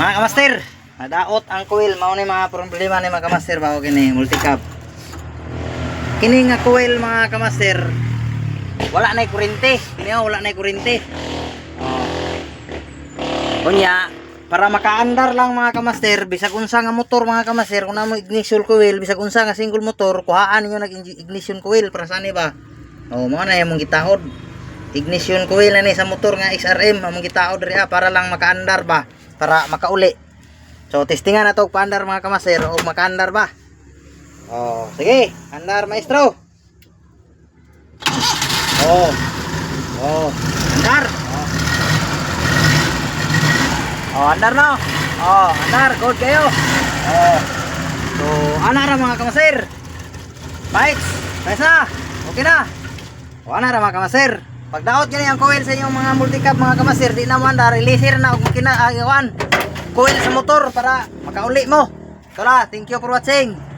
Mga kamaster, nadaot ang coil mao ni mga problema ni mga kamaster ba o kini multicap. Kini nga coil mga kamaster wala na kuryente. Kini wala na kuryente. Oh. Kunya para makaandar lang mga kamaster bisag unsa nga motor mga kamaster kung namo ignition coil bisag unsa nga single motor kuhaan ninyo nag ignition coil para sani ba oh mo na yung gitahod ignition coil na ni sa motor nga XRM among gitahod diri ah, para lang makaandar ba para makauli so testingan na to paandar mga kamaster o makaandar ba oh sige andar maestro oh oh andar oh andar na. Oh, andar, good kayo. Oh. So, ana ra mga kamasir. Bikes, bikes na. Okay na. O, ana ra mga kamasir. Pag daot gani ang coil sa inyong mga multicab mga kamasir, di na mo andar, releaser na og kina agawan. Coil sa motor para makauli mo. Na, thank you for watching.